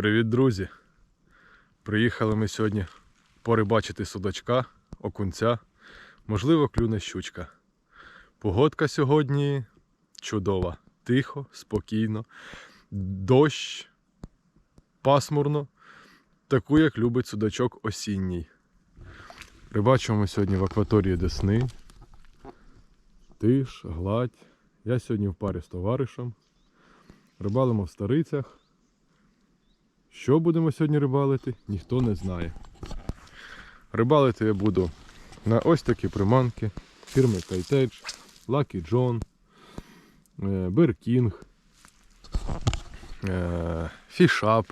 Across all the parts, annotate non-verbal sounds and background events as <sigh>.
Привіт, друзі! Приїхали ми сьогодні порибачити судачка, окунця, можливо, клюне щучка. Погодка сьогодні чудова, тихо, спокійно, дощ, пасмурно, таку, як любить судачок осінній. Рибачимо сьогодні в акваторії Десни. Тиш, гладь. Я сьогодні в парі з товаришем. Рибалимо в старицях. Що будемо сьогодні рибалити, ніхто не знає. Рибалити я буду на ось такі приманки фірми Kiteedge, Lucky John, е, King, е, Up.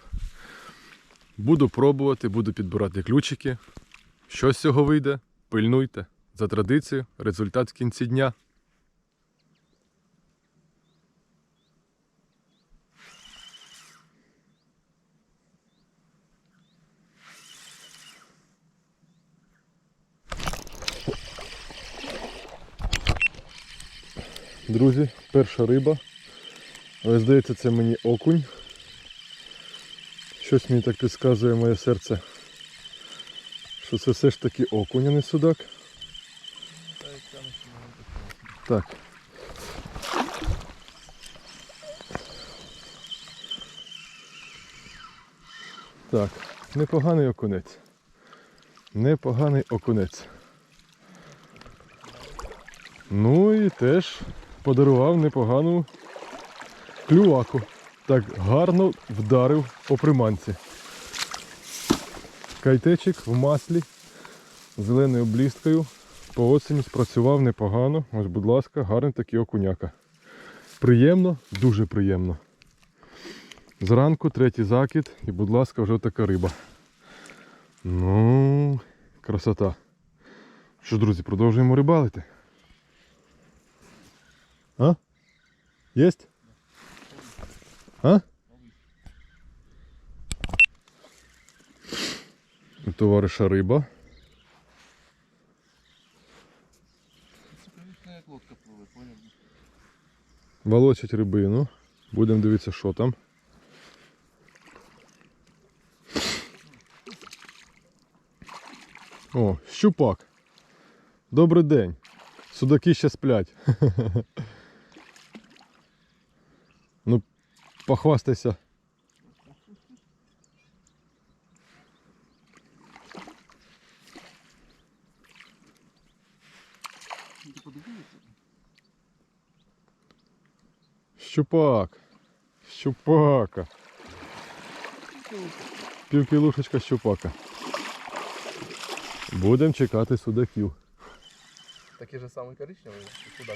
Буду пробувати, буду підбирати ключики. Що з цього вийде? Пильнуйте. За традицією, результат в кінці дня. Друзі, перша риба. Але здається, це мені окунь. Щось мені так підказує моє серце, що це все ж таки окунь, а не судак. Так. Так, непоганий окунець. Непоганий окунець. Ну і теж подарував непогану клюваку. Так гарно вдарив по приманці. Кайтечик в маслі зеленою блісткою. По осені спрацював непогано. Ось, будь ласка, гарний такий окуняка. Приємно, дуже приємно. Зранку третій закид і, будь ласка, вже така риба. Ну, красота. Що, друзі, продовжуємо рибалити. А? Есть? А? У товариша риба. Волочить рибину. Будемо дивитися, що там. О, щупак. Добрий день. Судаки ще сплять. <laughs> Ну, похвастайся. Щупак. Щупака. Півкілушечка щупака. Будемо чекати судаків. Такий же самий коричневий, і куди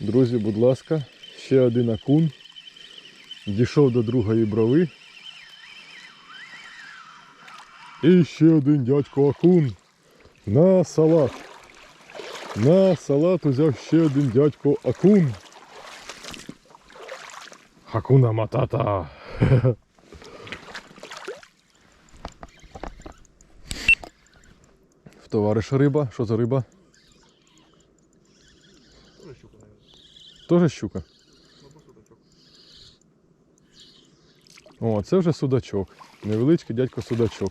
Друзі, будь ласка, ще один акун. Дійшов до другої брови. І ще один дядько акун. На салат. На салат узяв ще один дядько акун. Хакуна матата. <laughs> В товариша риба. Що за риба? Ну, щука, навіть. Тоже щука. О, це вже судачок. Невеличкий дядько судачок.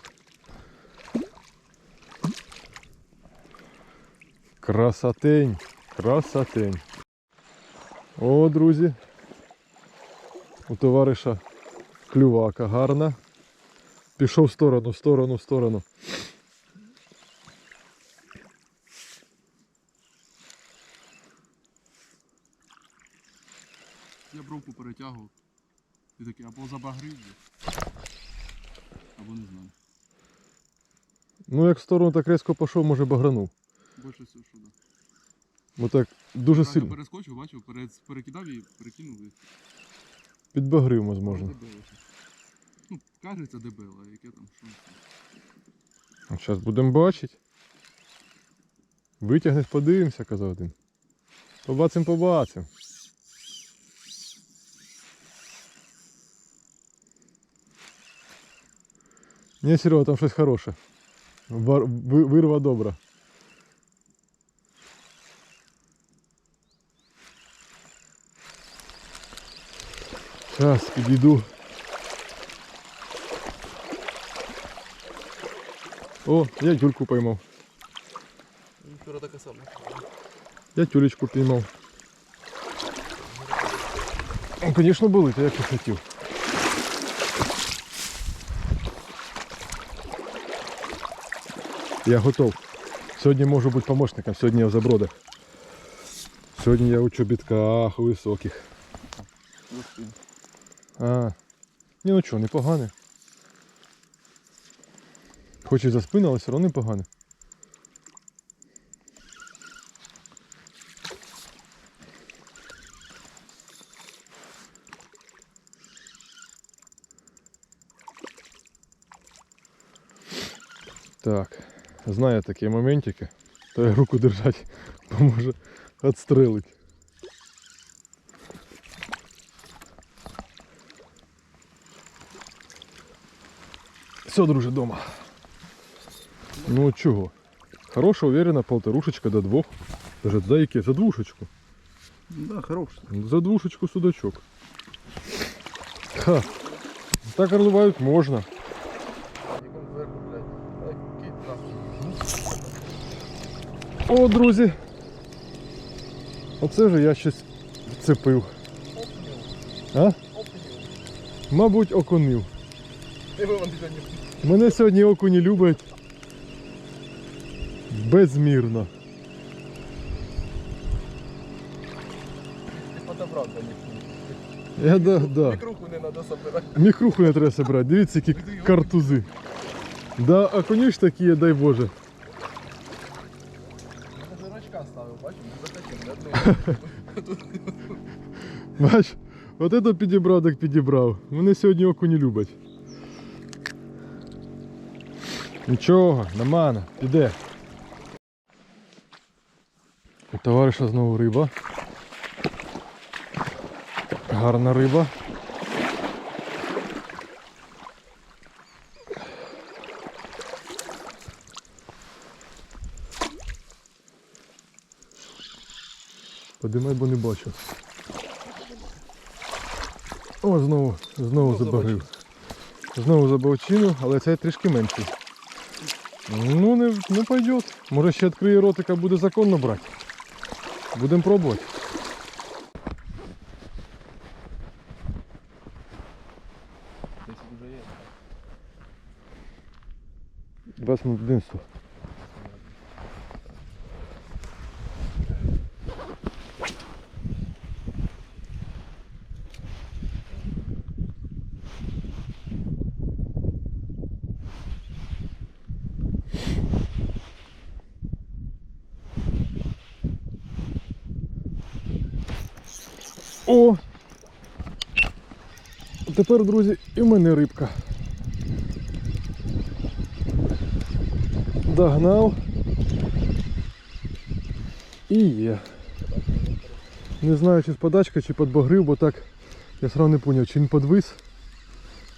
Красотень, красотень. О, друзі. У товариша клювака гарна. Пішов в сторону, в сторону, в сторону. І такий, або забагрив, або не знаю. Ну, як в сторону так різко пішов, може багранув. Більше всього, що да. Бо так дуже Правильно сильно перескочив, бачив, перекидав і перекинув і підбагрив, можливо. дебело. Ну, кажеться дебело, а яке там що. Зараз будемо бачити. Витягнеш, подивимося, казав один. Побачимо, побачимо. Ні, Серега, там щось хороше. Вар- ви- Вирва добра. Зараз підійду. О, я тюльку поймав. Вчора таке саме. Я тюлечку піймав. Ну, Звісно, були, то як і хотів. Я готов. Сьогодні можу бути помощником, сьогодні я в забродах. Сьогодні я у чобітках високих. А, ні, ну чого, непогане. Хоч і за спину, але все одно непогане. Так, знаю такі моментики, то я руку держать <laughs> поможе відстрелить. Все, друже, дома. Ну чого? Хороша, уверена, полторушечка до двох. Даже за яке? За двушечку. Да, хороший. За двушечку судачок. Ха. Так орлывают можно. О, друзі. Оце вже я щось вцепив. А? Мабуть, окунив. Мене сьогодні окуні люблять безмірно. Подобрав, конечно. Я, да, да. Мікруху не треба собирати. Мікруху не треба собирати. Дивіться, які картузи. Да, а коні ж такі, дай Боже. Я жирачка ставив, бачиш, не захотів, не <laughs> Бач, от это підібрав, так підібрав. Мене сьогодні окуні люблять. Нічого, нормально, піде. У товариша знову риба. Гарна риба. Подимай, бо не бачу. О, знову, знову забагрив. Знову забавчину, але цей трішки менший. Ну, не, не пойдет. Може ще відкриє ротика, буде законно брати. Будемо пробувати. Десь вже є. 20 минут О! Тепер, друзі, і в мене рибка. Догнав. І є. Не знаю, чи з подачка, чи подбагрив, бо так я сразу не зрозумів, чи він подвис.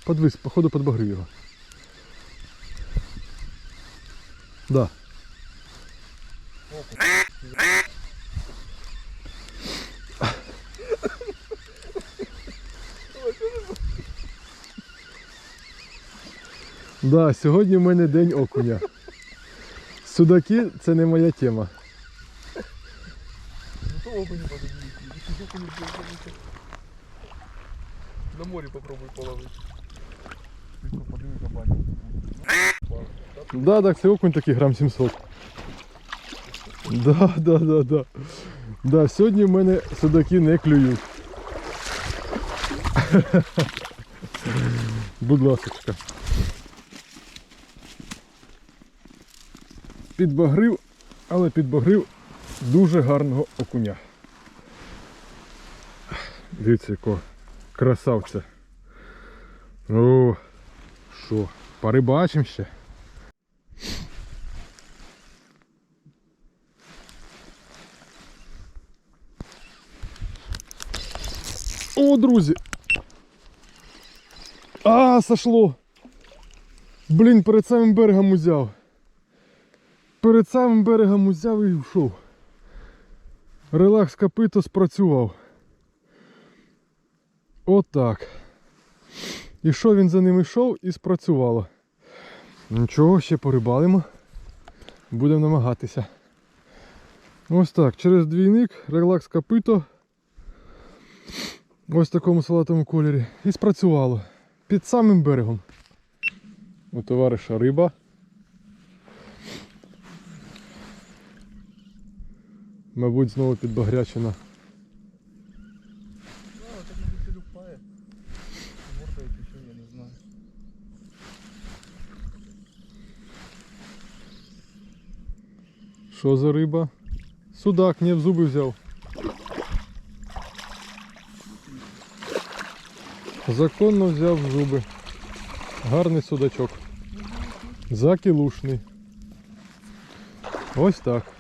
Подвис, походу подбагрив його. Да. Да, сьогодні в мене день окуня. Судаки це не моя тема. Ну то окуні подивіться. На морі попробуй половити. Да, так, це окунь такий грам 700. Да, да, да, да. Да, сьогодні в мене судаки не клюють. <laughs> Будь ласочка. Підбагрив, але підбагрив дуже гарного окуня. Дивіться, якого красавця. О, що, порибачимо ще? О, друзі! А, сошло! Блін, перед самим берегом узяв. Перед самим берегом узяв і йшов. Релакс копито спрацював. Отак. І що він за ним йшов і спрацювало. Нічого, ще порибалимо. Будемо намагатися. Ось так, через двійник, релакс копито. Ось в такому салатовому кольорі. І спрацювало. Під самим берегом. У товариша риба. Мабуть, знову підбагрячена. Що за риба? Судак, не в зуби взяв. Законно взяв в зуби. Гарний судачок. Закілушний. Ось так.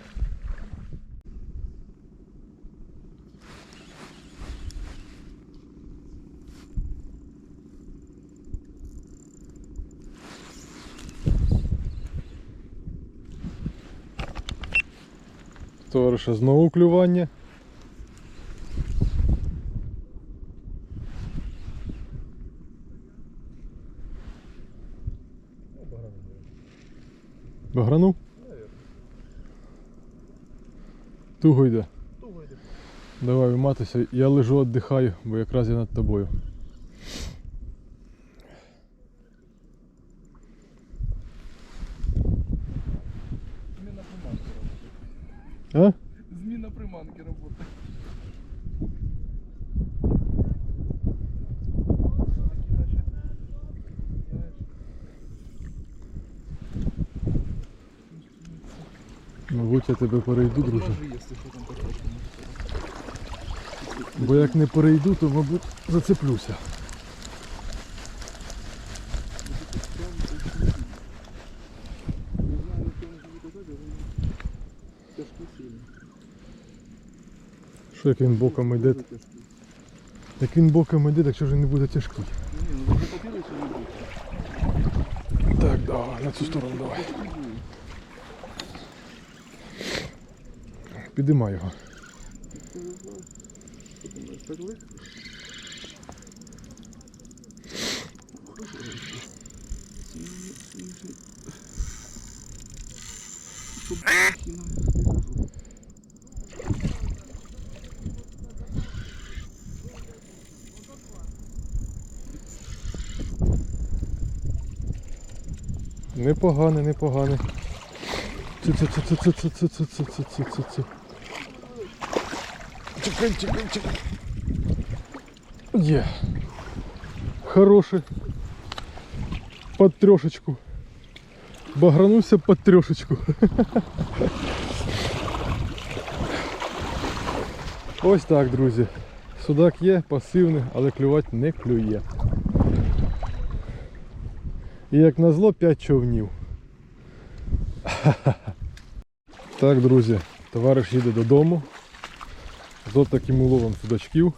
Товариша знову клювання. Багранув? Туго йде. Туго йде. Давай виматися. Я лежу, віддихаю, бо якраз я над тобою. А? Зміна приманки роботи Мабуть, я тебе перейду, друже. Бо як не перейду, то мабуть зацеплюся. Що як він боком йде? Як він боком йде, так що він не буде тяжкий. Так, давай, на цю сторону давай. Підіймай його. непогане, непогане. Чекай, чекай, чекай. Є. хороше. Под трешечку. Багранувся под трешечку. <laughs> Ось так, друзі. Судак є, пасивний, але клювати не клює. І як назло 5 човнів. <laughs> Так, друзі, товариш їде додому. З таким уловом судачків.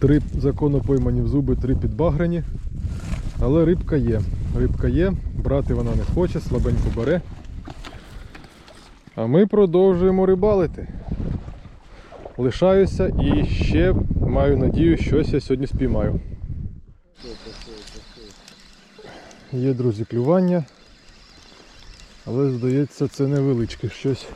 Три законно поймані в зуби, три підбаграні. Але рибка є. Рибка є, брати вона не хоче, слабенько бере. А ми продовжуємо рибалити. Лишаюся і ще маю надію, щось я сьогодні спіймаю. Є, друзі, клювання. Але здається це невеличке щось.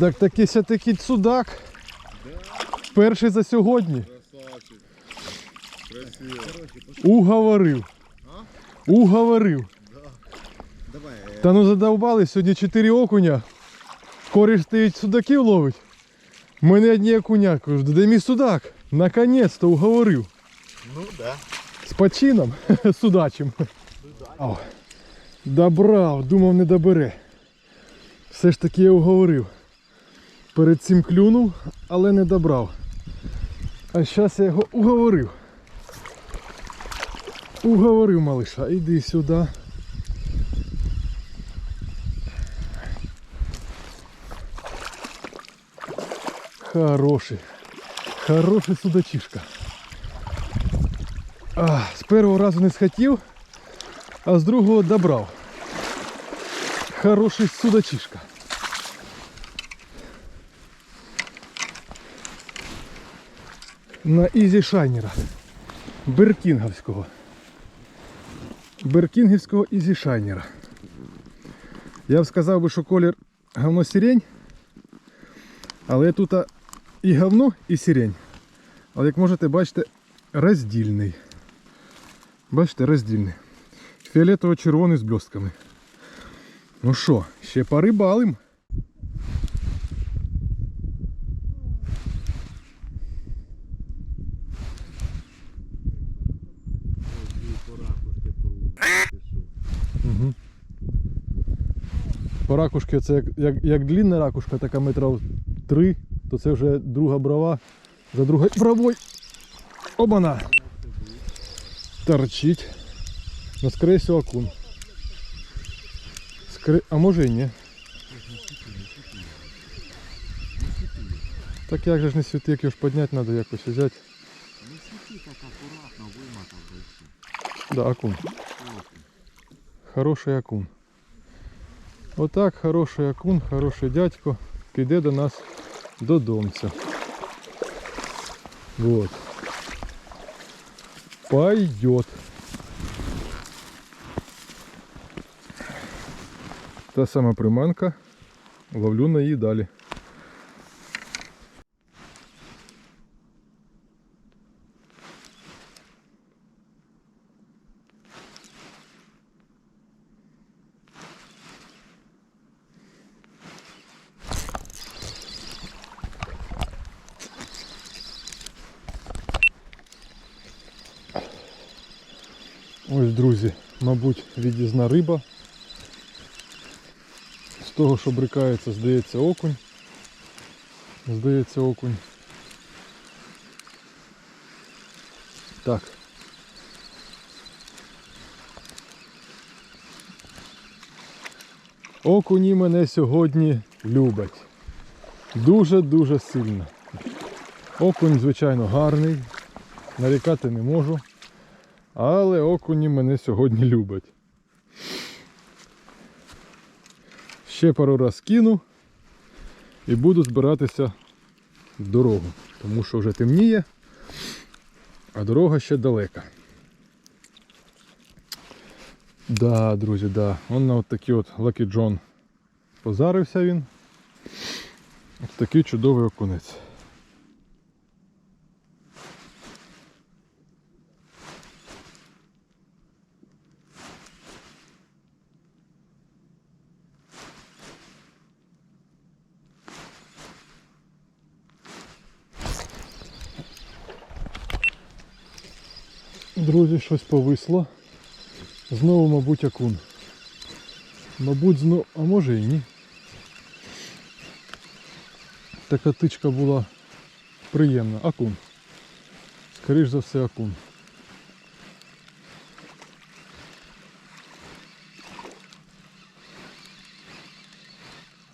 Так такий ся такий судак. Перший за сьогодні. Уговорив. Уговорив. Давай. Та ну задовбали, сьогодні 4 окуня. Коріш стоїть судаків ловить. Мене одні окуня, кажу, де мій судак? Наконець-то уговорив. Ну да. З почином <laughs> судачим. О, добрав, думав не добере. Все ж таки я уговорив. Перед цим клюнув, але не добрав. А зараз я його уговорив. Уговорив малиша, іди сюди. Хороший. Хороший судачишка. А, з першого разу не схотів, а з другого добрав. Хороший судачишка. На ізі шайнера. Беркінговського. Беркінгівського ізі шайнера. Я б сказав би, що колір говно сірень. Але тут і говно, і сірень. Але як можете бачите, роздільний. Бачите, роздільний. Фіолетово-червоний з блістками. Ну що, ще порибалим. По ракушки це як, як, як длінна ракушка, така метрів 3, то це вже друга брова. За другою бровою. Обана! Торчить. Ну, скорее всего, окун. Скорі... А може і ні. Так як же ж не світи, як його ж підняти треба якось взяти. Ну сіти так акуратно вимотав да окун. Хороший окун. Отак хороший акун, хороший дядько піде до нас додомця. Вот. Пойдет. Та сама приманка. Ловлю на її далі. Ось, друзі, мабуть, від'їзна риба. З того, що брикається, здається, окунь. Здається, окунь. Так. Окуні мене сьогодні люблять. Дуже-дуже сильно. Окунь, звичайно, гарний. Нарікати не можу. Але окуні мене сьогодні люблять. Ще пару раз кину і буду збиратися в дорогу, тому що вже темніє, а дорога ще далека. Да, друзі, да. Он на от такий от Lucky John позарився він. Ось такий чудовий окунець. Друзі, щось повисло. Знову, мабуть, акун. Мабуть, знову, а може і ні. Така тичка була приємна. Акун. Скоріш за все акун.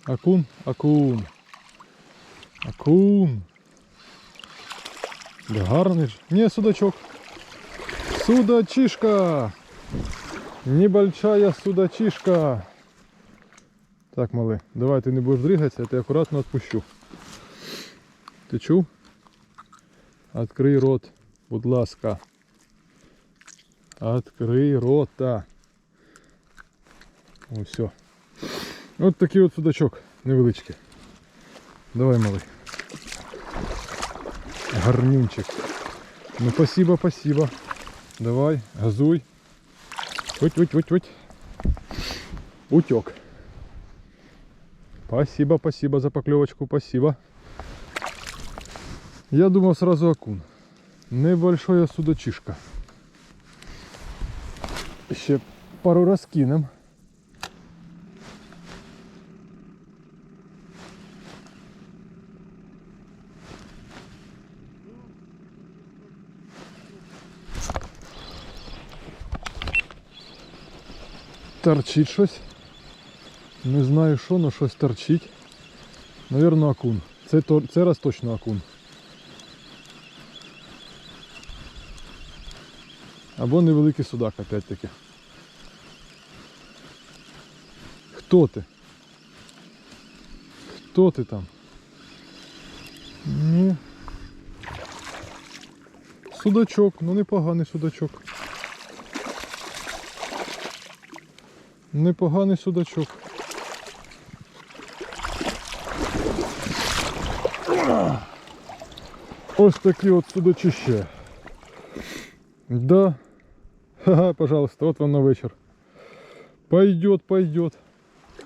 Акун, акун. Акун. Да гарний ж. Ні, судачок. Судачишка! Небольшая судачишка. Так, малий, давай ти не будеш дригатися, я тебе акуратно відпущу. Ти чув? Открий рот, будь ласка. Открий рота. Ось все. От такий от судачок невеличкий. Давай, малий. Гарнюнчик. Ну спасибо, спасибо. Давай, газуй. Уть, уть, уть, уть. Утек. Спасибо, спасибо за поклевочку, спасибо. Я думал сразу окун. Небольшое судочишка. Ще пару раз кинем. Торчить щось. Не знаю що, але щось торчить. Навірно, акун. Це, це раз точно акун. Або невеликий судак опять-таки. Хто ти? Хто ти там? Ні. Судачок, ну непоганий судачок. Непоганий судачок. Ось такі от судачище. Да. Ха-ха, пожалуйста, от вам на вечір. Пойдет, пойдет.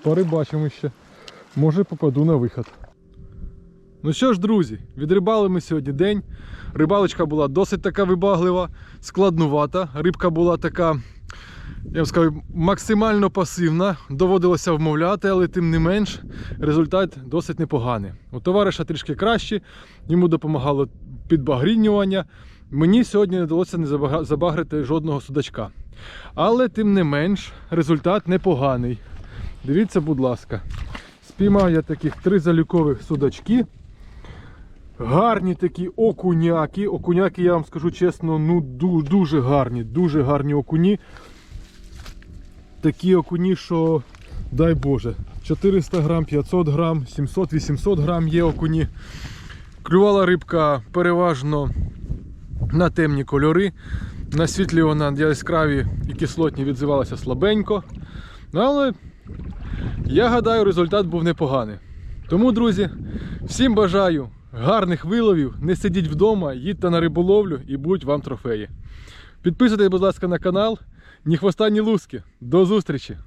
Порибачимо ще. Може попаду на виход. Ну що ж, друзі, відрибали ми сьогодні день. Рибалочка була досить така вибаглива, складнувата. Рибка була така, я б сказав, максимально пасивна. Доводилося вмовляти, але тим не менш результат досить непоганий. У товариша трішки краще, йому допомагало підбагрінювання. Мені сьогодні не вдалося не забагрити жодного судачка. Але тим не менш результат непоганий. Дивіться, будь ласка. Спіймав я таких три залюкових судачки. Гарні такі окуняки. Окуняки, я вам скажу чесно, ну дуже гарні, дуже гарні окуні. Такі окуні, що дай Боже, 400 грам, 500 грам, 700-800 грам є окуні. Клювала рибка переважно на темні кольори. На світлі вона яскраві і кислотні відзивалася слабенько. Ну, Але я гадаю, результат був непоганий. Тому, друзі, всім бажаю гарних виловів, не сидіть вдома, їдьте на риболовлю і будь вам трофеї. Підписуйтесь, будь ласка, на канал. Ні хвоста, ні луски. До зустрічі!